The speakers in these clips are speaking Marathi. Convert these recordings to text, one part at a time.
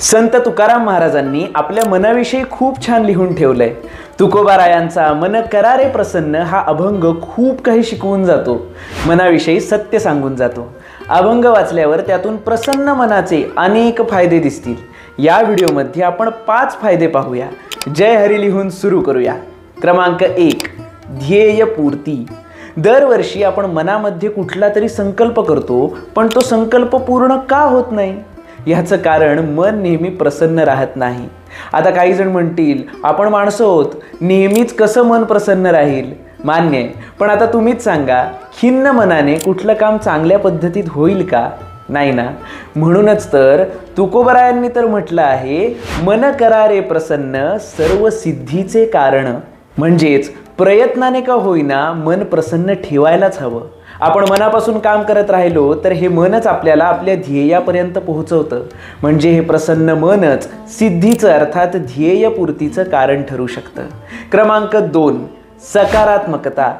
संत तुकाराम महाराजांनी आपल्या मनाविषयी खूप छान लिहून ठेवलंय. तुकोबारायांचा मन करारे प्रसन्न हा अभंग खूप काही शिकवून जातो. मनाविषयी सत्य सांगून जातो. अभंग वाचल्यावर त्यातून प्रसन्न मनाचे अनेक फायदे दिसतील. या व्हिडिओमध्ये आपण पाच फायदे पाहूया. जय हरी लिहून सुरू करूया. क्रमांक एक ध्येय पूर्ती. दरवर्षी आपण मनामध्ये कुठला तरी संकल्प करतो पण तो संकल्प पूर्ण का होत नाही? ह्याचं कारण मन नेहमी प्रसन्न राहत नाही. आता काही जण म्हणतील आपण माणसं होत नेहमीच कसं मन प्रसन्न राहील? मान्य आहे. पण आता तुम्हीच सांगा खिन्न मनाने कुठलं काम चांगल्या पद्धतीत होईल का? नाही ना? म्हणूनच तर तुकोबरायांनी तर म्हटलं आहे मन करारे प्रसन्न सर्व सिद्धीचे कारण. म्हणजेच प्रयत्नाने का होईना मन प्रसन्न ठेवायलाच हवं. आपण मनापासून काम करत राहिलो तर हे मनच आपल्याला आपल्या ध्येयापर्यंत पोहोचवतं. म्हणजे हे प्रसन्न मनच सिद्धीचं अर्थात ध्येयपूर्तीचं कारण ठरू शकतं. क्रमांक दोन सकारात्मकता.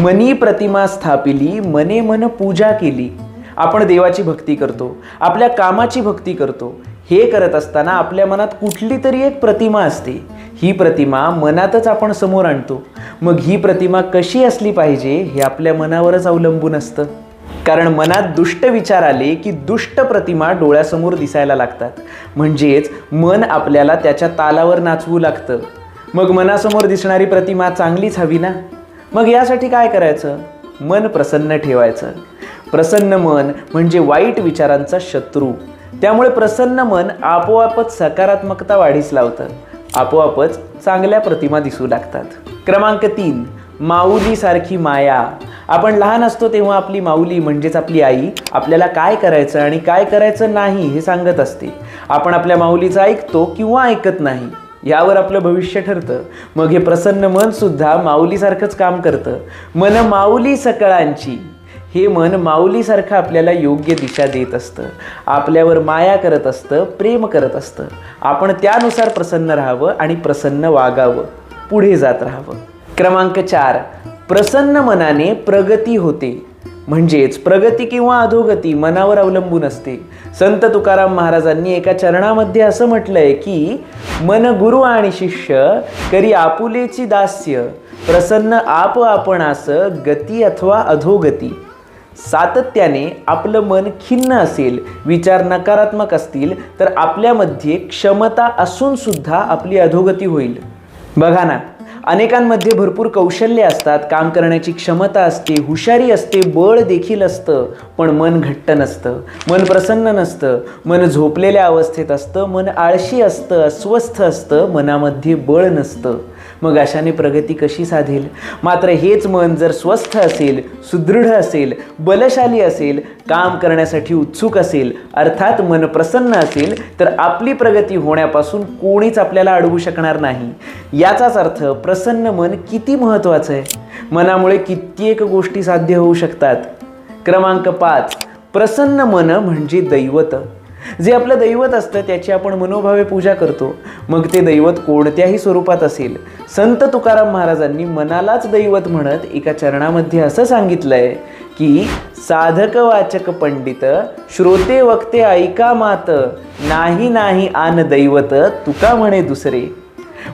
मनी प्रतिमा स्थापिली मने मन पूजा केली. आपण देवाची भक्ती करतो आपल्या कामाची भक्ती करतो. हे करत असताना आपल्या मनात कुठली तरी एक प्रतिमा असते. ही प्रतिमा मनातच आपण समोर आणतो. मग ही प्रतिमा कशी असली पाहिजे हे आपल्या मनावरच अवलंबून असतं. कारण मनात दुष्ट विचार आले की दुष्ट प्रतिमा डोळ्यासमोर दिसायला लागतात. म्हणजेच मन आपल्याला त्याच्या तालावर नाचवू लागतं. मग मनासमोर दिसणारी प्रतिमा चांगलीच हवी ना? मग यासाठी काय करायचं? मन प्रसन्न ठेवायचं. प्रसन्न मन म्हणजे वाईट विचारांचा शत्रू. त्यामुळे प्रसन्न मन आपोआपच सकारात्मकता वाढीस लावतं. आपोआपच चांगल्या प्रतिमा दिसू लागतात. क्रमांक तीन माऊलीसारखी माया. आपण लहान असतो तेव्हा आपली माऊली म्हणजेच आपली आई आपल्याला काय करायचं आणि काय करायचं नाही हे सांगत असते. आपण आपल्या माऊलीचं ऐकतो किंवा ऐकत नाही. यावर आपलं भविष्य ठरतं. मग हे प्रसन्न मनसुद्धा माऊलीसारखंच काम करतं. मन माऊली सकळांची. हे मन माऊलीसारखं आपल्याला योग्य दिशा देत असतं. आपल्यावर माया करत असतं प्रेम करत असतं. आपण त्यानुसार प्रसन्न राहावं आणि प्रसन्न वागावं. पुढे जात राहावं. क्रमांक चार प्रसन्न मनाने प्रगती होते. म्हणजेच प्रगती किंवा अधोगती मनावर अवलंबून असते. संत तुकाराम महाराजांनी एका चरणामध्ये असं म्हटलंय की मन गुरु आणि शिष्य करी आपुलेची दास्य. प्रसन्न आप आपणास गती अथवा अधोगती. सातत्याने आपलं मन खिन्न असेल विचार नकारात्मक असतील तर आपल्यामध्ये क्षमता असून सुद्धा आपली अधोगती होईल. बघा ना अनेकांमध्ये भरपूर कौशल्य असतात काम करण्याची क्षमता असते हुशारी असते बळ देखील असतं पण मन घट्ट नसतं मन प्रसन्न नसतं मन झोपलेल्या अवस्थेत असतं मन आळशी असतं अस्वस्थ असतं मनामध्ये बळ नसतं. मग अशाने प्रगती कशी साधेल? मात्र हेच मन जर स्वस्थ असेल सुदृढ असेल बलशाली असेल काम करण्यासाठी उत्सुक असेल अर्थात मन प्रसन्न असेल तर आपली प्रगती होण्यापासून कोणीच आपल्याला अडवू शकणार नाही. याचाच अर्थ प्रसन्न मन किती महत्त्वाचं आहे? मनामुळे कित्येक गोष्टी साध्य होऊ शकतात? क्रमांक पाच. प्रसन्न मन म्हणजे दैवत. जे आपलं दैवत असतं त्याची आपण मनोभावे पूजा करतो. मग ते दैवत कोणत्याही स्वरूपात असेल. संत तुकाराम महाराजांनी मनालाच दैवत म्हणत एका चरणामध्ये असं सांगितलंय की साधक वाचक पंडित श्रोते वक्ते ऐका मात नाही नाही आन दैवत तुका म्हणे दुसरे.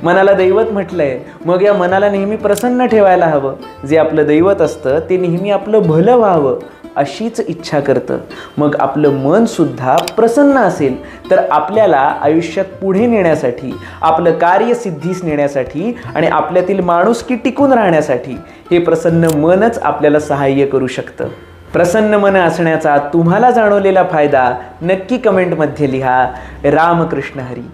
मनाला दैवत म्हटलंय. मग या मनाला नेहमी प्रसन्न ठेवायला हवं. जे आपलं दैवत असतं ते नेहमी आपलं भलं व्हावं. अशीच इच्छा करतं. मग आपलं मनसुद्धा प्रसन्न असेल तर आपल्याला आयुष्यात पुढे नेण्यासाठी आपलं कार्य सिद्धीस नेण्यासाठी आणि आपल्यातील माणुसकी टिकून राहण्यासाठी हे प्रसन्न मनच आपल्याला सहाय्य करू शकतं. प्रसन्न मन असण्याचा तुम्हाला जाणवलेला फायदा नक्की कमेंटमध्ये लिहा. रामकृष्ण हरी.